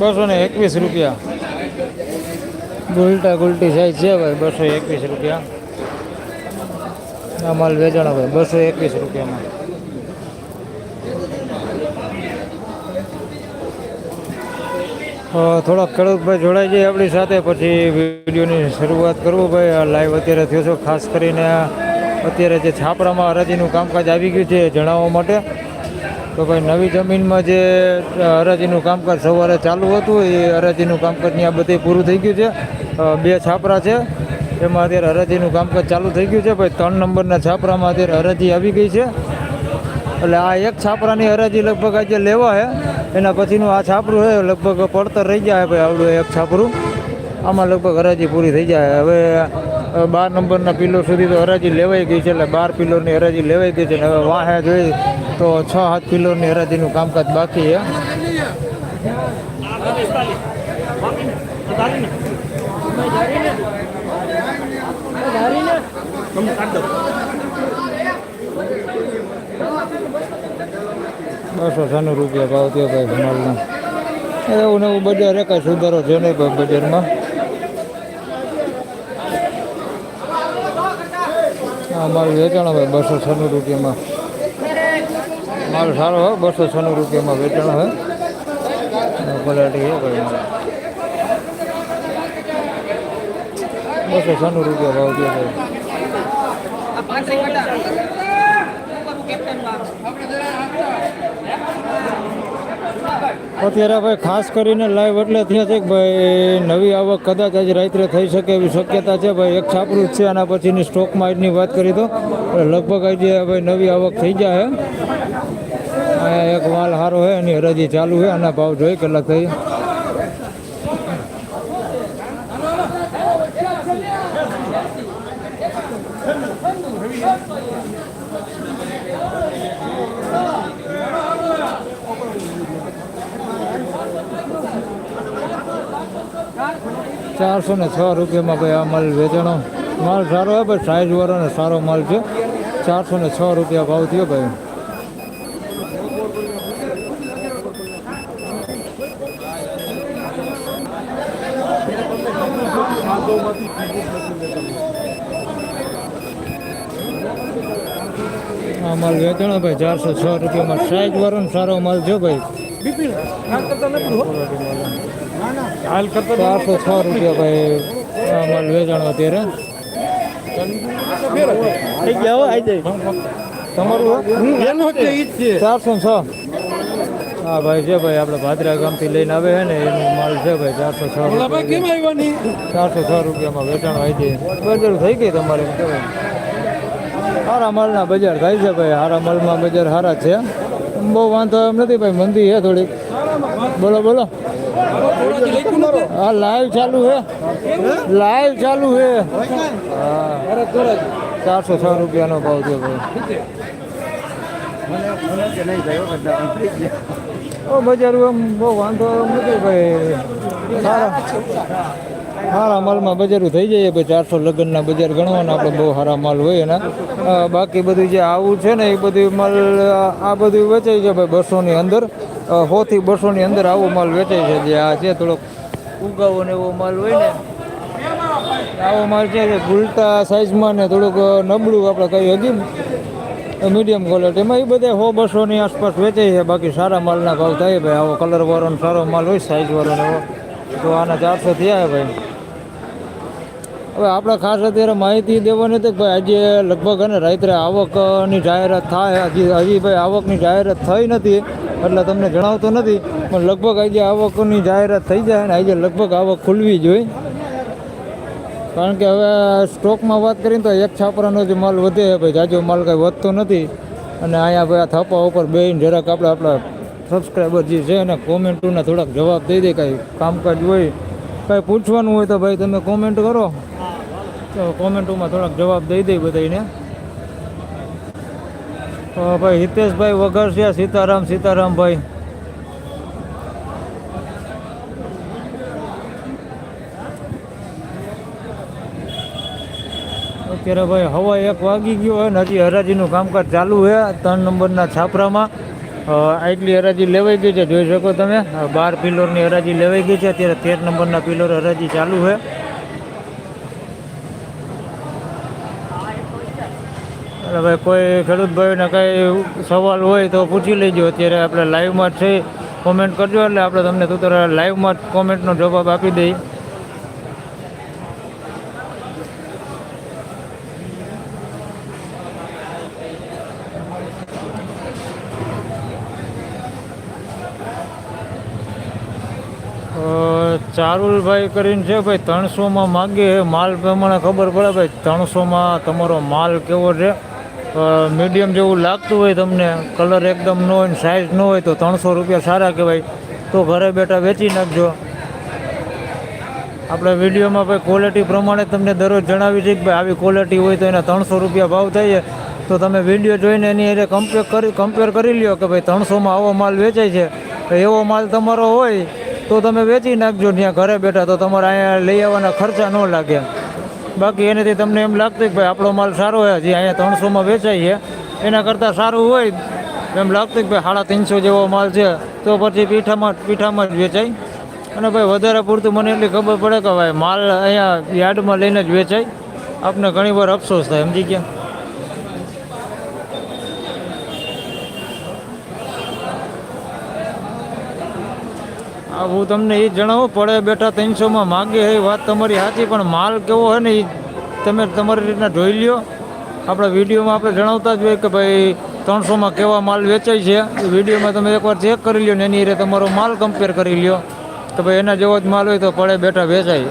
બસો ને એકવીસ રૂપિયા. ગુલટા ગુલટી સાઈઝ છે ભાઈ, બસો એકવીસ રૂપિયા. આ માલ વેચાણો ભાઈ બસો એકવીસ રૂપિયામાં. થોડાક ખેડૂત ભાઈ જોડાઈ જાય આપણી સાથે. પછી વિડીયોની શરૂઆત કરવું ભાઈ. આ લાઈવ અત્યારે થયો છો. ખાસ કરીને અત્યારે જે છાપરામાં હરાજીનું કામકાજ આવી ગયું છે જણાવવા માટે. તો ભાઈ, નવી જમીનમાં જે હરાજીનું કામકાજ સવારે ચાલુ હતું, એ હરાજીનું કામકાજ ત્યાં બધે પૂરું થઈ ગયું છે. બે છાપરા છે. એમાં અત્યારે હરાજીનું કામકાજ ચાલુ થઈ ગયું છે. ભાઈ, ત્રણ નંબરના છાપરામાં અત્યારે હરાજી આવી ગઈ છે. એટલે આ એક છાપરાની હરાજી લગભગ આજે લેવા હે. એના પછીનું આ છાપરું છે લગભગ પડતર રહી જાય ભાઈ આવડું એક છાપરું. આમાં લગભગ હરાજી પૂરી થઈ જાય. હવે બાર નંબરના પિલો સુધી તો હરાજી લેવાઈ ગઈ છે, એટલે બાર પિલોની હરાજી લેવાઈ ગઈ છે. અને હવે વાહે જોઈ તો છ સાત પિલ્લોની હરાજીનું કામકાજ બાકી છે બસો છન્નું રૂપિયા ભાવ થયો ભાઈ માલનો એવું ને એવું બજાર કાંઈ સુધારો છે નહીં ભાઈ બજારમાં. માલ વેચાણો ભાઈ બસો છન્નું રૂપિયામાં. માલ સારો હોય બસો છન્નું રૂપિયામાં વેચાણો હોય ક્વોલિટી છે ભાઈ બસો છન્નું રૂપિયા ભાવ થયો ભાઈ અત્યારે ભાઈ ખાસ કરીને લાઈવ એટલે થયા છે કે ભાઈ નવી આવક કદાચ આજે રાત્રે થઈ શકે એવી શક્યતા છે. ભાઈ એક છાપરું છે, આના પછીની સ્ટોકમાં આજની વાત કરી તો લગભગ આજે ભાઈ નવી આવક થઈ જાય એક માલ સારો છે એની હરાજી ચાલુ છે આના ભાવ જોઈ કેટલા થઈ. ચારસો ને છ રૂપિયામાં ભાઈ આ માલ વેચાણો. માલ સારો હોય ભાઈ સાઈઝ વાળો ને સારો માલ છે. ચારસો ને છ રૂપિયા ભાવ થયો ભાઈ. આ માલ વેચાણો ભાઈ, ચારસો છ રૂપિયામાં. સાઈઝ વાળો સારો માલ છે ભાઈ. હાલ કરતો ચારસો છ રૂપિયા ભાઈ વેચાણો અત્યારે થઈ ગયા જાય. તમારું એનો જ છે ચારસો છ. હા ભાઈ છે ભાઈ આપણે ભાદરા ગામથી લઈને આવે છે ને એનો માલ છે ભાઈ ચારસો છ કેમ રૂપિયા ચારસો છ રૂપિયામાં વેચાણ આવી જાય. બજાર થઈ ગઈ તમારે સારા માલના બજાર થાય છે ભાઈ સારા માલમાં બજાર સારા છે. બહુ વાંધો એમ નથી ભાઈ મંદી છે થોડીક. બોલો બોલો. હા લાઈવ ચાલુ હે. લાઈવ ચાલુ હે. ચારસો છ રૂપિયાનો ભાવ છે ભાઈ. બજાર બહુ વાંધો નથી ભાઈ. સારા. સારા માલમાં બજારું થઈ જાય ભાઈ ચારસો લગ્નના બજાર ગણવાના, આપણે બહુ સારા માલ હોય એના. બાકી બધું જે આવું છે ને, એ બધું માલ આ બધું વેચાય છે ભાઈ બસોની અંદર. હોથી બસોની અંદર આવો માલ વેચાય છે, જે આ છે, થોડોક ઉગાવો ને એવો માલ હોય ને. આવો માલ છે ગુલટા સાઇઝમાં ને થોડુંક નબળું આપણે કહી હજી. મીડિયમ ક્વોલિટી એમાં એ બધા સો બસોની આસપાસ વેચાય છે, બાકી સારા માલના ભાવ થાય ભાઈ. આવો કલરવાળો સારો માલ હોય સાઇઝવાળો એવો. તો આના ચારસો થયા ભાઈ. હવે આપણે ખાસ અત્યારે માહિતી દેવાની હતી ભાઈ આજે લગભગ અને રાત્રે આવકની જાહેરાત થાય. હજી હજી ભાઈ આવકની જાહેરાત થઈ નથી, એટલે તમને જણાવતો નથી. પણ લગભગ આજે આવકની જાહેરાત થઈ જાય ને આજે લગભગ આવક ખુલવી જોઈએ. કારણ કે હવે સ્ટોકમાં વાત કરીએ તો એક છાપરાનો જે માલ વધે ભાઈ. જાજો માલ કાંઈ વધતો નથી. અને અહીંયા ભાઈ આ થાપા ઉપર બેહીને જરાક આપણે આપણા સબસ્ક્રાઈબર જે છે એને કોમેન્ટોના થોડાક જવાબ દઈ દે, કાંઈ કામકાજ હોય, કાંઈ પૂછવાનું હોય તો ભાઈ તમે કોમેન્ટ કરો. તો કોમેન્ટોમાં થોડાક જવાબ દઈ દે બધાને ભાઈ હિતેશભાઈ વઘાસિયા, સીતારામ સીતારામ ભાઈ અત્યારે ભાઈ હવા એક વાગી ગયો હોય ને, હજી હરાજીનું કામકાજ ચાલુ છે, ત્રણ નંબરના છાપરામાં. આટલી હરાજી લેવાઈ ગઈ છે, જોઈ શકો તમે. બાર પિલોરની હરાજી લેવાઈ ગઈ છે. અત્યારે તેર નંબરના પિલોર હરાજી ચાલુ છે. એટલે ભાઈ, કોઈ ખેડૂત ભાઈને કંઈ સવાલ હોય તો પૂછી લેજો. અત્યારે આપણે લાઈવમાં છે. કોમેન્ટ કરજો એટલે આપણે તમને તું લાઈવમાં જ કોમેન્ટનો જવાબ આપી દઈ. ચારુલભાઈ કરીને છે, ભાઈ, ત્રણસોમાં માગીએ. માલ પ્રમાણે ખબર પડે, ભાઈ, ત્રણસોમાં તમારો માલ કેવો છે? મીડિયમ જેવું લાગતું હોય તમને કલર એકદમ ન હોય સાઇઝ ન હોય તો ત્રણસો રૂપિયા સારા કહેવાય. તો ઘરે બેઠા વેચી નાખજો. આપણે વિડીયોમાં, ભાઈ ક્વોલિટી પ્રમાણે તમને દરરોજ જણાવી છે કે, ભાઈ, આવી ક્વોલિટી હોય તો એના ત્રણસો રૂપિયા ભાવ થાય તો તમે વીડિયો જોઈને એની એટલે કમ્પેર કરી કમ્પેર કરી લ્યો કે, ભાઈ, ત્રણસોમાં આવો માલ વેચાય છે. એવો માલ તમારો હોય તો તમે વેચી નાખજો, ત્યાં ઘરે બેઠા તો તમારે અહીંયા લઈ આવવાના ખર્ચા ન લાગે. બાકી એનાથી તમને એમ લાગતું કે ભાઈ આપણો માલ સારો હોય જે અહીંયા ત્રણસોમાં વેચાય છે એના કરતાં સારું હોય, એમ લાગતું કે ભાઈ સાડા ત્રણસો જેવો માલ છે, તો પછી પીઠામાં પીઠામાં જ વેચાય. અને ભાઈ વધારે પૂરતું મને એટલી ખબર પડે કે ભાઈ માલ અહીંયા યાર્ડમાં લઈને જ વેચાય. આપને ઘણી વાર અફસોસ થાય, સમજી ગયા? હું તમને એ જણાવું, પડે બેઠા ત્રણસોમાં માગે એ વાત તમારી સાચી, પણ માલ કેવો હોય ને એ તમે તમારી રીતના જોઈ લ્યો. આપણા વિડીયોમાં આપણે જણાવતા જ હોય કે ભાઈ ત્રણસોમાં કેવા માલ વેચાય છે. વિડીયોમાં તમે એકવાર ચેક કરી લ્યો ને એની રીતે તમારો માલ કમ્પેર કરી લ્યો. કે ભાઈ એના જેવો જ માલ હોય તો પડે બેઠા વેચાય.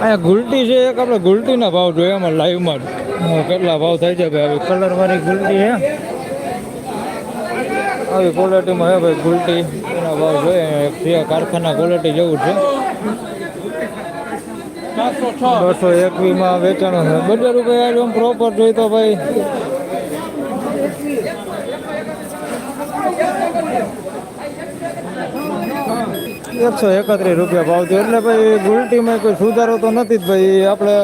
અહીંયા ગુલટી છે એક આપણે ગુલટીના ભાવ જોઈએ એમાં લાઈવમાં કેટલા ભાવ થાય છે ભાઈ? આવી કલરવાળી ગુલટી છે. આવી ક્વોલિટીમાં હે ભાઈ ગુલટી એના ભાવ જોઈએ કારખાના ક્વોલિટી જેવું છે. બસો એકવીમાં વેચાણો છે. બજાર રૂપિયા પ્રોપર જોઈ તો ભાઈ એકસો એકત્રીસ રૂપિયા ભાવ થયો. એટલે ભાઈ ગુલટીમાં કોઈ સુધારો તો નથી જ ભાઈ. આપણે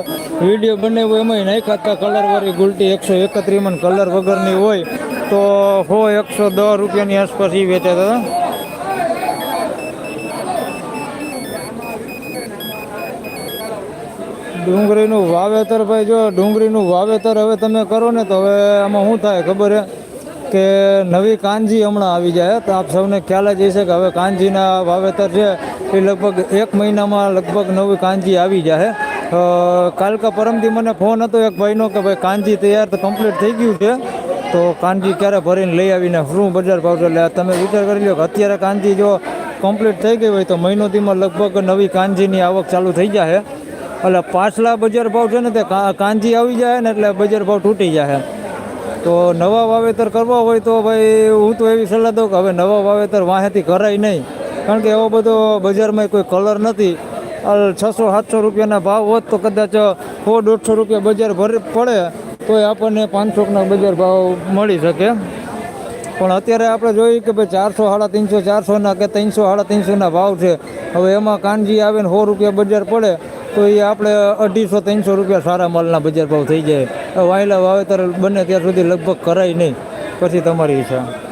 વીડિયો બનાવ્યો એમાં નાખ્યા હતા કલરવાળી ગુલટી એકસો એકત્રીસમાં કલર વગરની હોય તો હો એકસો દસ રૂપિયાની આસપાસ એ વેચાતા હતા. ડુંગળીનું વાવેતર ભાઈ, જો ડુંગળીનું વાવેતર હવે તમે કરો ને તો હવે આમાં શું થાય ખબર હે? કે નવી કાંજી હમણાં આવી જાય, તો આપ સૌને ખ્યાલ જ હશે કે હવે કાંજીના વાવેતર છે, એ લગભગ એક મહિનામાં લગભગ નવી કાંજી આવી જાય કાલકા કાલ પરમથી મને ફોન હતો એક ભાઈનો કે ભાઈ કાંજી તૈયાર તો કમ્પ્લીટ થઈ ગયું છે, તો કાંજી ક્યારે ભરીને લઈ આવીને શું બજાર ભાવ એટલે તમે વિચાર કરી લો કે અત્યારે કાંજી જો કમ્પ્લીટ થઈ ગઈ હોય તો મહિનો દીમાં લગભગ નવી કાંજીની આવક ચાલુ થઈ જાય એટલે પાછલા બજાર ભાવ છે ને તે કાંજી આવી જાય ને એટલે બજાર ભાવ તૂટી જાય તો નવા વાવેતર કરવા હોય તો ભાઈ, હું તો એવી સલાહ દઉં કે હવે નવા વાવેતર વાંહેથી કરાય નહીં. કારણ કે એવો બધો બજારમાં કોઈ કલર નથી. છસો, સાતસો રૂપિયાના ભાવ હોત તો કદાચ સો, દોઢસો રૂપિયા બજાર ભરે, પડે. તોય આપણને પાંચસોના બજાર ભાવ મળી શકે. પણ અત્યારે આપણે જોઈએ કે ભાઈ ચારસો સાડા ત્રણસો, ચારસોના કે ત્રણસો સાડા ત્રણસોના ભાવ છે. હવે એમાં કાનજી આવે ને સો રૂપિયા બજાર પડે, તો એ આપણે અઢીસો, ત્રણસો રૂપિયા સારા માલના બજાર ભાવ થઈ જાય. વાયલા વાવેતર બને ત્યાં સુધી લગભગ કરાય નહીં. પછી તમારી ઈચ્છા.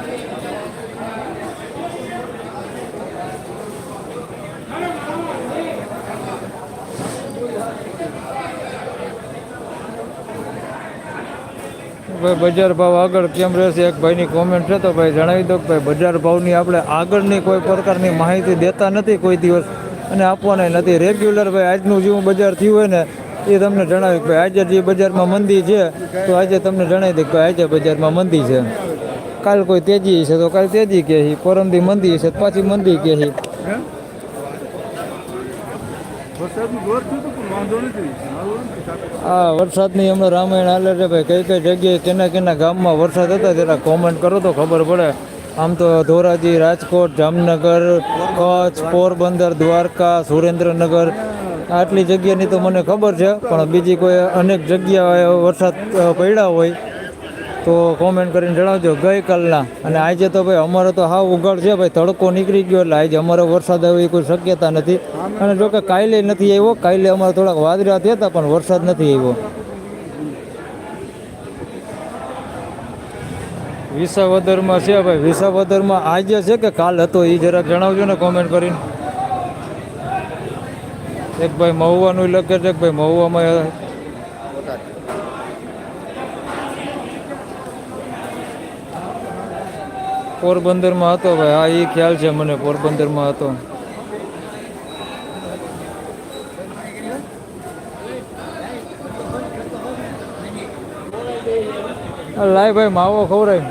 ભાઈ, બજાર ભાવ આગળ કેમ રહેશે? એક ભાઈની કોમેન્ટ છે તો ભાઈ જણાવી દો કે ભાઈ, બજાર ભાવની આપણે આગળની કોઈ પ્રકારની માહિતી દેતા નથી કોઈ દિવસ અને આપવાના નથી. રેગ્યુલર ભાઈ, આજનું જેવું બજાર થયું હોય ને, એ તમને જણાવ્યું ભાઈ, આજે જે બજારમાં મંદી છે, તો આજે તમને જણાવી દે કે આજે બજારમાં મંદી છે. કાલ કોઈ તેજી છે તો કાલ તેજી કહે પરમદી મંદી છે પાછી મંદી કહે આ વરસાદની હમણાં રામાયણ હાલે છે ભાઈ. કઈ કઈ જગ્યાએ, કેના કેના ગામમાં વરસાદ હતા જરા કોમેન્ટ કરો તો ખબર પડે. આમ તો ધોરાજી, રાજકોટ, જામનગર, કચ્છ, પોરબંદર, દ્વારકા, સુરેન્દ્રનગર, આટલી જગ્યાની તો મને ખબર છે. પણ બીજી કોઈ અનેક જગ્યાએ વરસાદ પડ્યા હોય તો કોમેન્ટ કરીને જણાવજો. ગઈકાલના. અને આજે તો ભાઈ અમારે તો હાવ ઉગાડ છે ભાઈ. તડકો નીકળી ગયો એટલે આજે અમારે વરસાદ આવે કોઈ શક્યતા નથી. અને જોકે કાલે નથી આવ્યો. કાલે અમારે થોડાક વાદળા થયા હતા, પણ વરસાદ નથી આવ્યો. વિસાવદરમાં છે ભાઈ. વિસાવદરમાં આજે છે કે કાલ હતો એ જરાક જણાવજો ને કોમેન્ટ કરીને. એક ભાઈ મહુવાનું લખે છે, એક ભાઈ મહુવામાં પોરબંદરમાં હતો ભાઈ. હા એ ખ્યાલ છે મને પોરબંદરમાં હતો. લાય ભાઈ માવો ખવડાય.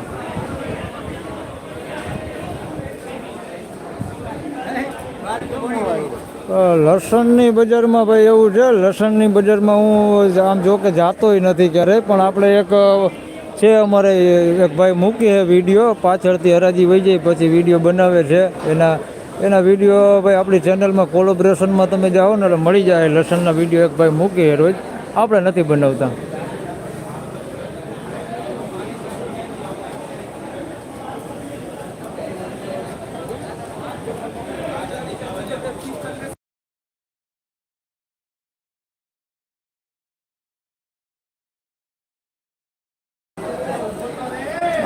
અ, લસણની બજારમાં ભાઈ એવું છે લસણની બજારમાં હું આમ જો કે નથી ક્યારેય પણ આપણે એક છે અમારે એક ભાઈ મૂકી છે વીડિયો, પાછળથી હરાજી વહી જાય, પછી વીડિયો બનાવે છે. એના એના વીડિયો ભાઈ આપણી ચેનલમાં કોલોબ્રેશનમાં તમે જાઓ ને એટલે મળી જાય, લસણના વીડિયો એક ભાઈ મૂકી રોજ. આપણે નથી બનાવતા.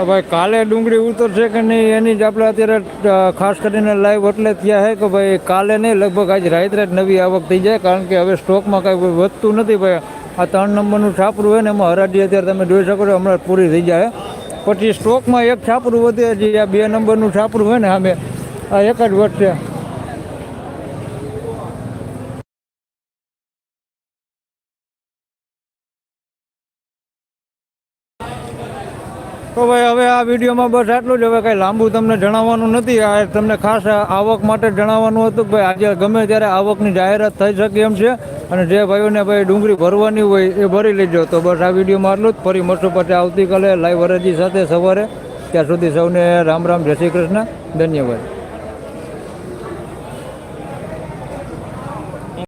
ભાઈ, કાલે ડુંગળી ઉતરશે કે નહીં, એની જ આપણે અત્યારે ખાસ કરીને લાઈવ એટલે થયા છે કે ભાઈ, કાલે નહીં, લગભગ આજ રાત્રે જ નવી આવક થઈ જાય, કારણ કે હવે સ્ટોકમાં કાંઈ વધતું નથી ભાઈ. આ ત્રણ નંબરનું છાપરું હોય ને, એમાં હરાજી અત્યારે તમે જોઈ શકો છો, હમણાં પૂરી થઈ જાય પછી સ્ટોકમાં એક છાપરું વધે જે આ બે નંબરનું છાપરું હોય ને અમે આ એક જ વધશે તો ભાઈ, હવે આ વિડીયોમાં બસ આટલું જ. હવે કાંઈ લાંબુ તમને જણાવવાનું નથી. આ તમને ખાસ આવક માટે જણાવવાનું હતું કે ભાઈ, આજે ગમે ત્યારે આવકની જાહેરાત થઈ શકે એમ છે. અને જે ભાઈઓને ભાઈ ડુંગળી ભરવાની હોય એ ભરી લેજો. તો બસ આ વિડીયોમાં આટલું જ. ફરી મળશું પછી આવતીકાલે લાઈવ અરજી સાથે સવારે. ત્યાં સુધી સૌને રામ રામ, જય શ્રી કૃષ્ણ. ધન્યવાદ.